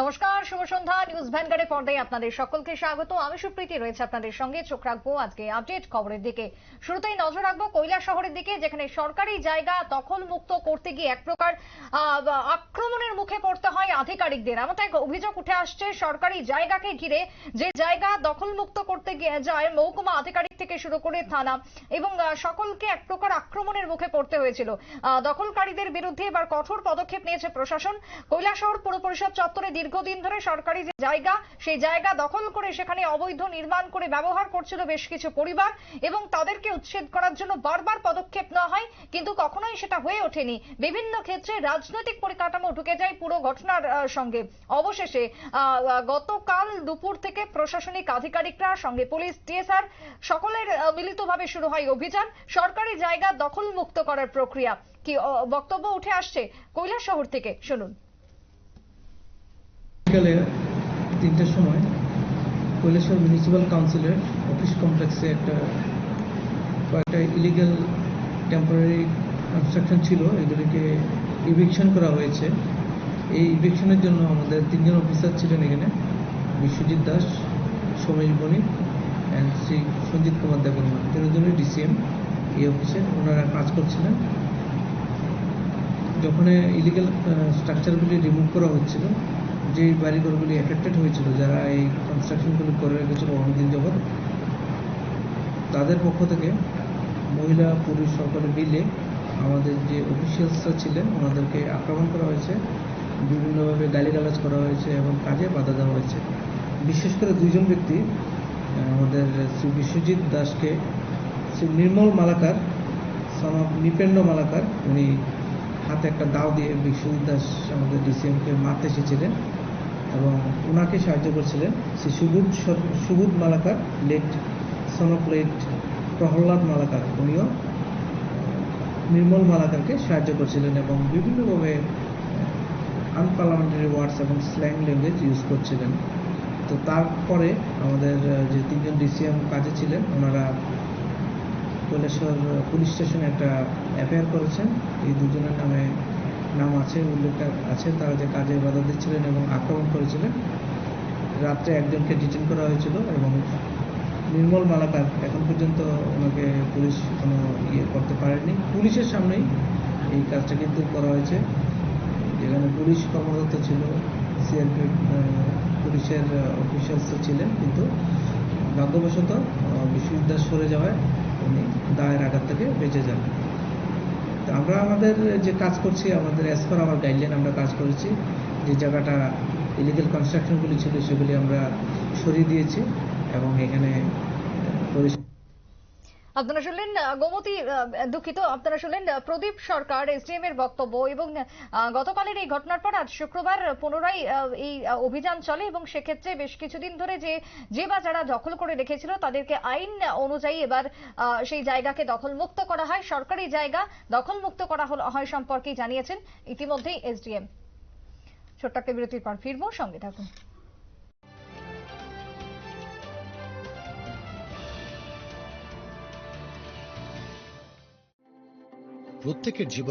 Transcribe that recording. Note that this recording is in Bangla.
নমস্কার, শুভ সন্ধ্যা। নিউজ ভ্যানগার্ডের পর্দায় আপনাদের সকলকে স্বাগত। আমি সুপ্রীতি, রয়েছে আপনাদের সঙ্গে। চোখ রাখব আজকে আপডেট খবরের দিকে। শুরুতেই নজর রাখব কৈলা শহরের দিকে, যেখানে সরকারি জায়গা দখল মুক্ত করতে গিয়ে এক প্রকার আক্রমণের মুখে পড়তে হয় আধিকারিকদের। এমন এক অভিযোগ উঠে আসছে সরকারি জায়গাকে ঘিরে। যে জায়গা দখল মুক্ত করতে গিয়ে যায় মহকুমা আধিকারিক থেকে শুরু করে থানা এবং সকলকে এক প্রকার আক্রমণের মুখে পড়তে হয়েছিল। দখলকারীদের বিরুদ্ধে এবার কঠোর পদক্ষেপ নিয়েছে প্রশাসন। কৈলাসহর পুর পরিষদ চত্বরে দীর্ঘদিন ধরে সরকারি যে জায়গা, সেই জায়গা দখল করে সেখানে অবৈধ নির্মাণ করে ব্যবহার করছিল বেশ কিছু পরিবার এবং তাদেরকে উচ্ছেদ করার জন্য বারবার পদক্ষেপ নেওয়া হয়, কিন্তু কখনোই সেটা হয়ে ওঠেনি। বিভিন্ন ক্ষেত্রে রাজনৈতিক পরিকাঠামো ঢুকে যায় পুরো ঘটনার সঙ্গে। অবশেষে গতকাল দুপুর থেকে প্রশাসনিক আধিকারিকরা, সঙ্গে পুলিশ, টিএসআর সকলের মিলিতভাবে শুরু হয় অভিযান। সরকারি জায়গা দখল মুক্ত করার প্রক্রিয়া। কি বক্তব্য উঠে আসছে কৈলাস শহর থেকে। শুনুন। বিকালে তিনটার সময় কৈলাসহর মিউনিসিপ্যাল কাউন্সিলের অফিস কমপ্লেক্সে একটা কয়েকটা ইলিগাল টেম্পোরারি কনস্ট্রাকশন ছিল, এগুলিকে ইভিকশন করা হয়েছে। এই ইভিকশনের জন্য আমাদের তিনজন অফিসার ছিলেন এখানে, বিশ্বজিৎ দাস, সোমেশ বণিক অ্যান্ড শ্রী সঞ্জিত কুমার দেববর্মা। তিনজনই ডিসিএম এই অফিসে ওনারা কাজ করছিলেন। যখন ইলিগাল স্ট্রাকচারগুলি রিমুভ করা হচ্ছিল যে বাড়িঘরগুলি এফেক্টেড হয়েছিল, যারা এই কনস্ট্রাকশনগুলি করে রেখেছিল অনেকদিন যাবৎ, তাদের পক্ষ থেকে মহিলা পুরুষ সকলে মিলে আমাদের যে অফিসিয়ালসরা ছিলেন, ওনাদেরকে আক্রমণ করা হয়েছে। বিভিন্নভাবে গালিগালাজ করা হয়েছে এবং কাজে বাধা দেওয়া হয়েছে। বিশেষ করে দুইজন ব্যক্তি আমাদের শ্রী বিশ্বজিৎ দাসকে, শ্রী নির্মল মালাকার সন অফ মালাকার, উনি হাতে একটা দাও দিয়ে বিশ্বজিৎ দাস আমাদের ডিসিএমকে মারতে এসেছিলেন। এবং ওনাকে সাহায্য করছিলেন শ্রী সুবুধ সর- Subodh Malakar, late son of late Prahlad Malakar, উনিও নির্মল মালাকারকে সাহায্য করছিলেন এবং বিভিন্নভাবে আনপার্লামেন্টারি ওয়ার্ডস এবং স্ল্যাং ল্যাঙ্গুয়েজ ইউজ করছিলেন। তো তারপরে আমাদের যে তিনজন ডিসিএম কাজে ছিলেন, ওনারা কৈলাসহর পুলিশ স্টেশনে একটা এফআইআর করেছেন। এই দুজনের নামে নাম আছে উল্লেখ আছে, তারা যে কাজে বাধা দিচ্ছিলেন এবং আক্রমণ করেছিলেন, রাত্রে একজনকে ডিটেন করা হয়েছিল এবং নির্মল মালাকার এখন পর্যন্ত ওনাকে পুলিশ কোনো ইয়ে করতে পারেনি পুলিশের সামনেই এই কাজটা কিন্তু করা হয়েছে। যেখানে পুলিশ কর্মরত ছিল সিআরপি পুলিশের অফিসার্স ছিলেন, কিন্তু ভাগ্যবশত বিশ্ববিদ্যালয় সরে যাওয়ায় উনি দায়ের আঘাত থেকে বেঁচে যান। আমরা আমাদের যে কাজ করছি, আমাদের অ্যাজ পার আমার গাইডলাইন আমরা কাজ করেছি। যে জায়গাটা ইলিগাল কনস্ট্রাকশনগুলি ছিল, সেগুলি আমরা সরিয়ে দিয়েছি এবং এখানে আপনারা শুনলেন গোমতী দুঃখিত, আপনারা শুনলেন প্রদীপ সরকার এসডিএম এর বক্তব্য এবং গতকালের এই ঘটনার পর আজ শুক্রবার পুনরায় এই অভিযান চলে এবং সেক্ষেত্রে বেশ কিছুদিন ধরে যে যে বা যারা দখল করে রেখেছিল তাদেরকে আইন অনুযায়ী এবার সেই জায়গাকে দখল মুক্ত করা হয়। সরকারি জায়গা দখল মুক্ত করা হয় সম্পর্কে জানিয়েছেন ইতিমধ্যেই এসডিএম ছোট্ট একটা বিরতির পর ফিরবো, সঙ্গে থাকুন। প্রত্যেকের জীবন